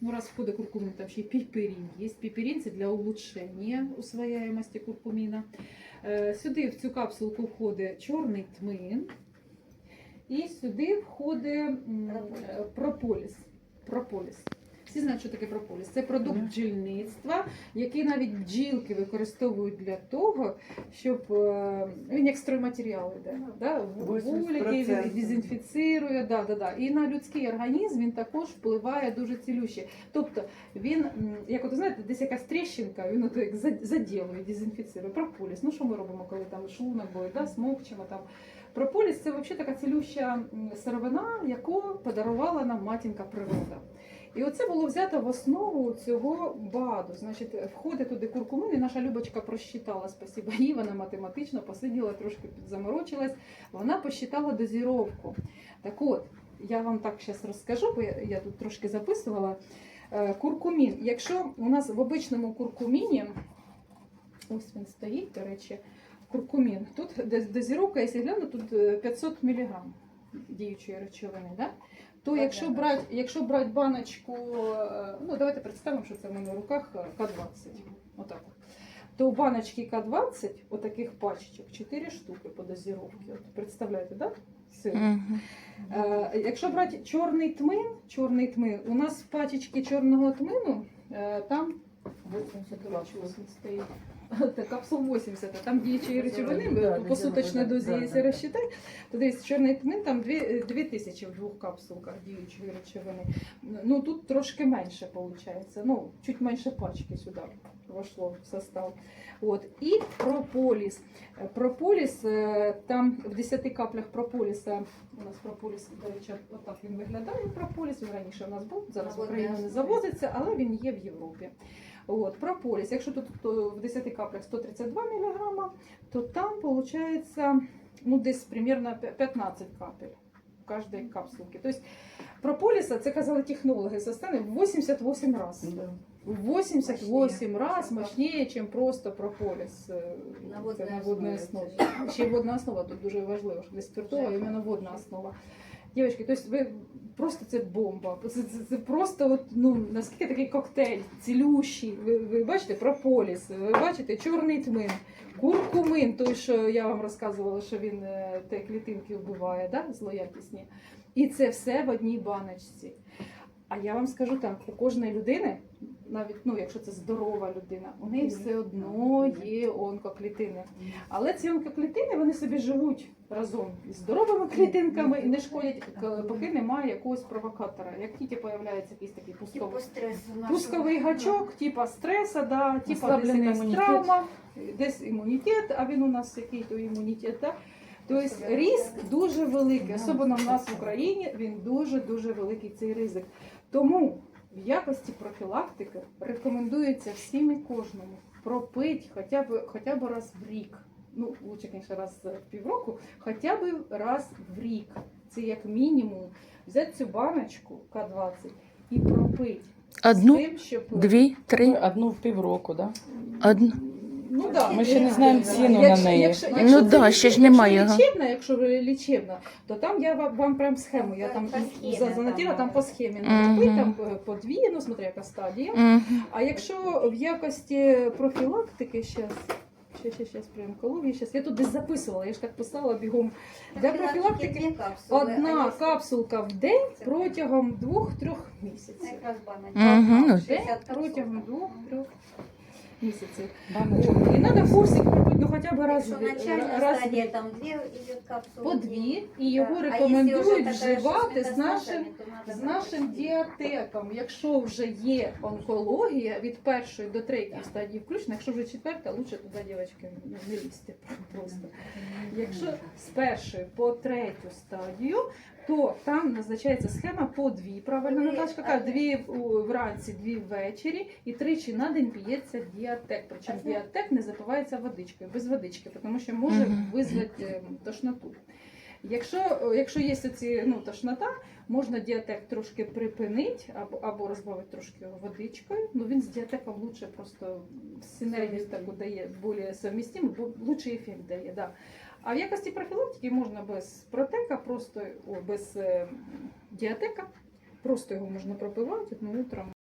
Ну, раз входить куркумин, там ще й піперін є. Піперін це для улучшення усвояємості куркуміна. Сюди в цю капсулку входить чорний тмин. І сюди входить прополіс. Прополіс. Всі знають, що таке прополіс. Це продукт бджільництва, який навіть бджілки використовують для того, щоб е, він як стройматеріал іде. Да? 80%. дезінфіцирує, да, да, да. і на людський організм він також впливає дуже цілюще. Тобто він, м, як от знаєте, десь якась тріщинка, він от як за- заділує, дезінфіцирує. Прополіс. Ну що ми робимо, коли там шлунок болить, да? смокчемо там. Прополіс це взагалі така цілюща м, сировина, яку подарувала нам матінка природа. І оце було взято в основу цього БАДу. Значить, входить туди куркумин, і наша Любочка просчитала, спасіба їй, вона математично посиділа, трошки підзаморочилась, вона посчитала дозіровку. Так от, я вам так зараз розкажу, бо я, тут трошки записувала. Е, Куркумін. Якщо у нас в обичному куркуміні, ось він стоїть, до речі, куркумін. Тут дозіровка, якщо гляну, тут е, 500 мг діючої речовини. Да? То Так, якщо так. брати, якщо брати баночку, е, ну давайте представимо, що це в мене в руках е, К-20. Отак. То баночки К-20, отаких пачечок, 4 штуки по дозіровці. От представляєте, да? Силу. Мгм. Е, Якщо брати чорний тмин, чорний тмин, у нас в пачечці чорного тмину е, там 82 чоловік стоїть. Та капсул 80, а там діючої речовини Да, по посуточній да, дозі, да, якщо да. розчитати, то десь чорний тмин там 2 тисячі в двох капсулках діючої речовини. Ну тут трошки менше виходить. Ну, чуть менше пачки сюди війшло в состав. От. І прополіс. Прополіс, е, там в 10 каплях прополіса, у нас прополіс, до речі, отак він виглядає, прополіс, він раніше у нас був, зараз в На Україну не завозиться, але він є в Європі. От, прополіс, якщо тут то в 10 каплях 132 мг, то там виходить ну, десь примерно 15 капель в кожній капсулці. Тобто прополіса, це казали технологи, состане в 88 разів. Да. В 88 раз мощніше, ніж просто прополіс е, На водній водній основі. Ще й водна основа тут дуже важливо, що для спиртова іменно водна основа. Дівчатки, тобто ви просто це бомба. Це, це, це просто от, ну, наскільки такий коктейль, цілющий. Ви, ви бачите прополіс, ви бачите чорний тмин, куркумин, той, що я вам розказувала, що він е, те клітинки вбиває, да? злоякісні. І це все в одній баночці. А я вам скажу так, у кожної людини, навіть ну, якщо це здорова людина, у неї все одно є онкоклітини. Але ці онкоклітини вони собі живуть разом із здоровими клітинками і не шкодять, поки немає якогось провокатора. Як тільки появляється якийсь такий пусковий, Типу нашого. пусковий гачок, типа стреса, да, типа десь якась травма, десь імунітет, а він у нас який то імунітет. Да? Тобто ризик дуже великий, особливо в нас в Україні він дуже дуже великий цей ризик. Тому в якості профілактики рекомендується всім і кожному пропити хоча б хоча б раз в рік. Ну, лучше, звісно, раз в півроку, хоча б раз в рік. Це як мінімум взяти цю баночку К-20 і пропити. Одну, З тим, щоб... дві, три, Одну в півроку, да? одну. Ну, да. Ми ще не знаємо ціну на неї. Якщо, Ну якщо да, ще ж немає Якщо його. лічебна, якщо лічебна, то там я вам, вам прям схему. Я там по схемі за- там, там по схемі Мгм. написати, там е, по дві, ну смотри, яка стадія. Мгм. А якщо в якості профілактики, щас, ще, ще, ще при онкології, щас, я тут десь записувала, я ж так писала бігом. Для профілактики одна капсулка в день протягом двох-трьох місяців. Якраз баночка. Мгм, Одна ну. в день 60 капсул. протягом двох-трьох місяців. Баночку. І треба курсик робити, ну хоча б раз, Якщо начальна раз в стадія, там дві йдуть капсули. по дві, і його Да. А рекомендують така, вживати з нашим з нашим діатетом. Якщо вже є онкологія від першої до третьої стадії включно, якщо вже четверта, лучше туди дівчатки не лізьте просто. Якщо з першої по третю стадію, то там назначається схема по дві. Правильно Наташка каже, дві вранці, дві ввечері, і тричі на день п'ється діатек. Причому діатек не запивається водичкою, без водички, тому що може визвати е, тошноту. Якщо, якщо є ці, ну, тошнота, можна діатек трошки припинити або, або розбавити трошки водичкою. Ну він з діатеком лучше просто синергію таку дає більш совмістимо, бо лучший ефект дає. Да. А в якості профілактики можна без протека, просто о, без е, діатека, просто його можна пропивати ну, утром.